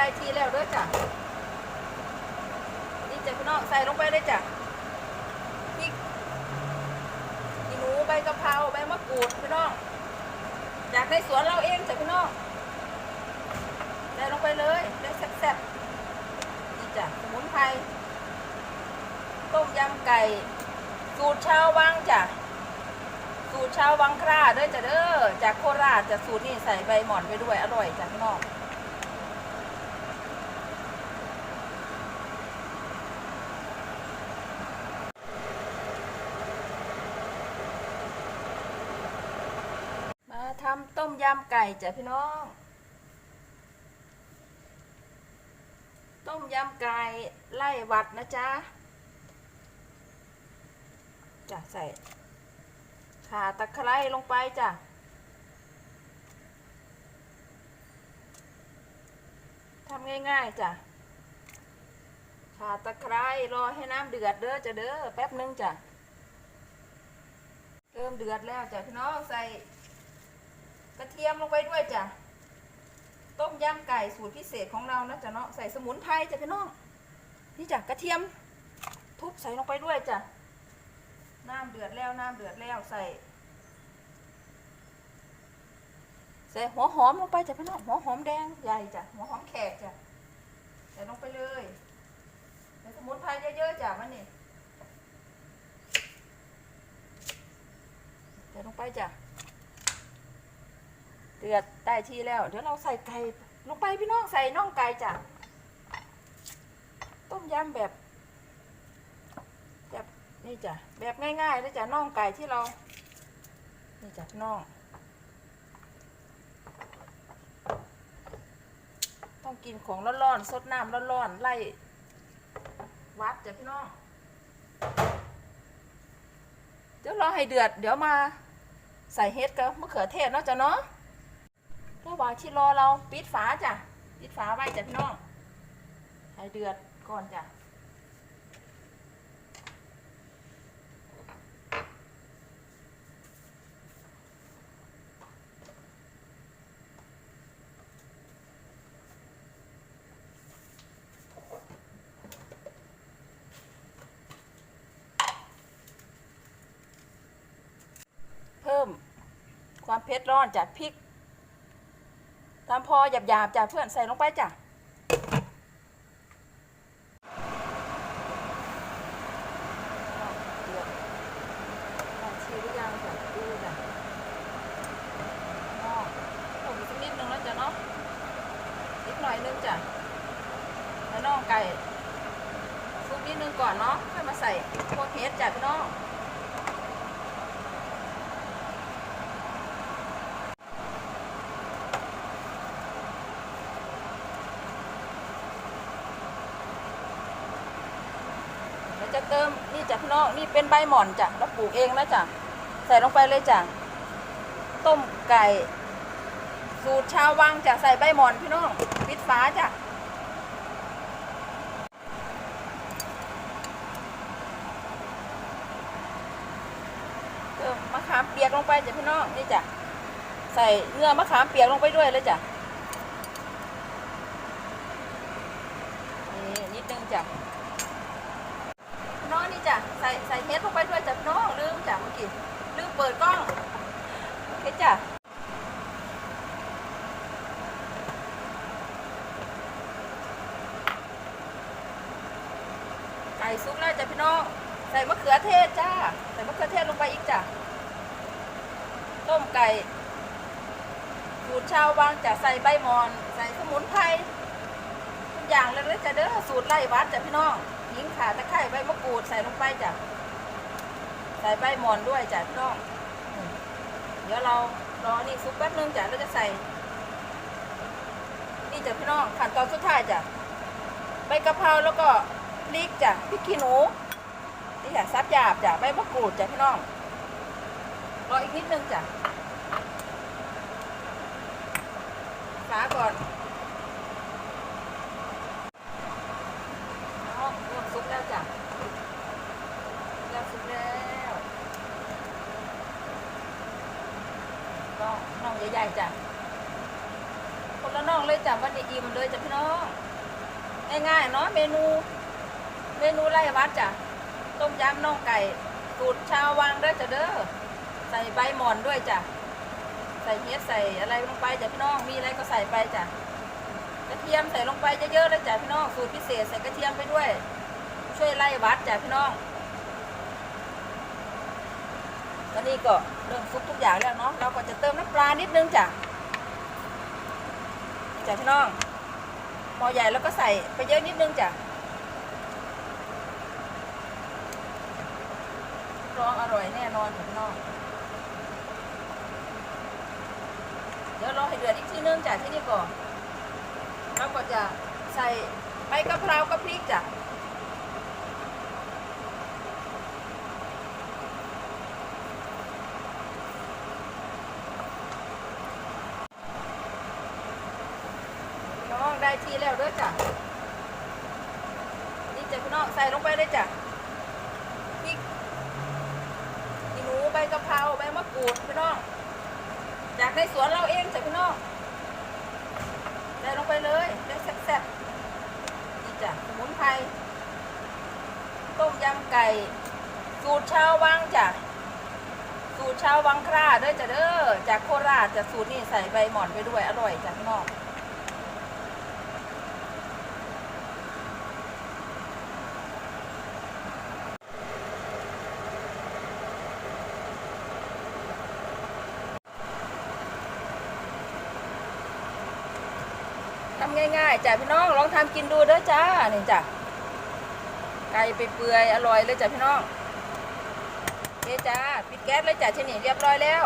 ได้ทีแล้วเด้อจ้ะนี่จ้ะพี่น้องใส่ลงไปเลยจ้ะพริกขี้หนูใบกะเพราใบมะกรูดพี่น้องจากในสวนเราเองจ้ะพี่น้องใส่ลงไปเลยได้แซ่บๆนี่จ้ะสมุนไพรต้มยำไก่ สูตรชาววังจ้ะสูตรชาววังคราด้อจ้ะเด้อจากโคราชจะสูตรนี่ใส่ใบหม่อนไปด้วยอร่อยจ้ะพี่น้อง มาทำต้ มยำไก่จ้ะพี่น้อง ต้มยำไก่ไล่หวัดนะจ๊ะจ้ะใส่ข่าตะไคร้ลงไปจ้ะทำง่ายๆจ้ะข่าตะไคร้รอให้น้ำเดือดเด้อจ้ะเด้อแป๊บนึงจ้ะเริ่มเดือดแล้วจ้ะพี่น้องใส่ กระเทียมลงไปด้วยจ้ะ ต้มยำไก่สูตรพิเศษของเรานะจ้ะเนาะ ใส่สมุนไพรจ้ะพี่น้อง นี่จ้ะกระเทียมทุบใส่ลงไปด้วยจ้ะ น้ำเดือดแล้วน้ำเดือดแล้วใส่ ใส่หัวหอมลงไปจ้ะพี่น้อง หัวหอมแดงใหญ่จ้ะ หัวหอมแขกจ้ะ ใส่ลงไปเลยใส่สมุนไพรเยอะๆจ้ะมันนี่ใส่ลงไปจ้ะ เดือดได้ที่แล้ว เดี๋ยวเราใส่ไก่ลงไปพี่น้องใส่น่องไก่จ้ะต้มยำแบบ แบบนี่จ้ะแบบง่ายๆเลยจ้ะน่องไก่ที่เรา นี่จ้ะน่อง ต้องกินของร้อนๆสดน้ำร้อนๆไล่วัดจ้ะพี่น้องเดี๋ยวรอให้เดือด เดี๋ยวมาใส่เห็ดกับมะเขือเทศเนาะจ้ะเนาะ ระหว่างที่รอเราปิดฝาจ้ะปิดฝาไว้จ้ะพี่น้องให้เดือดก่อนจ้ะเพิ่มความเผ็ดร้อนจากพริก ตามพอหยาบๆจากเพื่อนใส่ลงไปจ้ะเดือดได้ชีหรือยังจ้ะดูจ้ะอ้อผมอีกสักนิดนึงแล้วจ้ะเนาะนิดหน่อยนึงจ้ะแล้วน้องไก่ซุปนิดนึงก่อนเนาะค่อยมาใส่พวกเฮ็ดจ้ะพี่น้อง เดี๋ยว จะเติมนี่จ้ะพี่น้องนี่เป็นใบหม่อนจ้ะเราปลูกเองนะจ้ะใส่ลงไปเลยจ้ะต้มไก่ สูตรชาววังจ้ะใส่ใบหม่อนพี่น้องปิดฝาจ้ะเติมมะขามเปียกลงไปจ้ะพี่น้องนี่จ้ะใส่เนื้อมะขามเปียกลงไปด้วยเลยจ้ะนี่นิดนึงจ้ะ จ้ะใส่ใส่เฮ็ดลงไปด้วยจ้ะน้องลืมจ้ะเมื่อกี้ลืมเปิดกล้องโอเคจ้ะไก่ซุปแล้วจ้ะพี่น้องใส่มะเขือเทศจ้าใส่มะเขือเทศลงไปอีกจ้ะต้มไก่สูตรชาววังจ้ะใส่ใบมอน ใส่สมุนไพร อย่างเลยเลยจะเด้อสูตรไล่วัดจ้ะพี่น้องยิงขาตะไคร้ใบมะกรูดใส่ลงไปจ้ะใส่ใบหมอนด้วยจ้ะพี่น้องเดี๋ยวเรารอนี่ซุปแป๊บนึงจ้ะเราจะใส่ นี่จ้ะพี่น้องขั้นตอนสุดท้ายจ้ะใบกะเพราแล้วก็พริกจ้ะพริกขี้หนูนี่จ้ะซับหยาบจ้ะใบมะกรูดจ้ะพี่น้องรออีกนิดนึงจ้ะฝาก่อนองเริ่มซุปแล้วจ้ะเริ่มซุปแล้ว ก็น่องใหญ่ๆจ้ะคนละน่องเลยจ้ะวันนี้อิ่มเลยจ้ะพี่น้องง่ายๆเนาะเมนู เมนูไร่วัดจ้ะต้มยำน่องไก่สูตรชาววังเด้อจ้ะเด้อใส่ใบหม่อนด้วยจ้ะใส่เฮ็ดใส่อะไรลงไปจ้ะพี่น้องมีอะไรก็ใส่ไปจ้ะกระเทียมใส่ลงไปเยอะๆเลยจ้ะพี่น้องสูตรพิเศษใส่กระเทียมไปด้วย ช่วยไล่วัดจ้ะพี่น้อง ตอนนี้ก็เริ่มซุปทุกอย่างแล้วเนาะเราก็จะเติมน้ำปลานิดนึงจ้ะจ้ะพี่น้องหม้อใหญ่แล้วก็ใส่ไปเยอะนิดนึงจ้ะร้องอร่อยแน่นอนจ้ะพี่น้องเดี๋ยวรอให้เดือดอีกทีนึงจ้ะที่นี่ก่อนเราก็จะใส่ใบกะเพรากับพริกจ้ะ น้องได้ทีแล้วเด้วยจ้ะนี่จ้ะพี่น้องใส่ลงไปเลยจ้ะพริกขี้หนูใบกะเพราใบมะกรูดพี่น้องจากในสวนเราเองจ้ะพี่น้องใส่ลงไปเลยได้แซ่บๆนี่จ้ะสมุนไพรต้มยำไก่สูตรชาววังจ้ะสูตรชาววังคราเด้อจ้ะเด้อจากโคราชจะสูตรนี่ใส่ใบหม่อนไปด้วยอร่อยจ้ะพี่น้องำง่ายๆจ้ะพี่น้องลองทำกินดูเด้อจ้านี่จ้ะไก่ไปเปื่อยๆอร่อยเลยจ้ะพี่น้องโอเคจ้าปิดแก๊สเลยจ้ะที่นี่เรียบร้อยแล้ว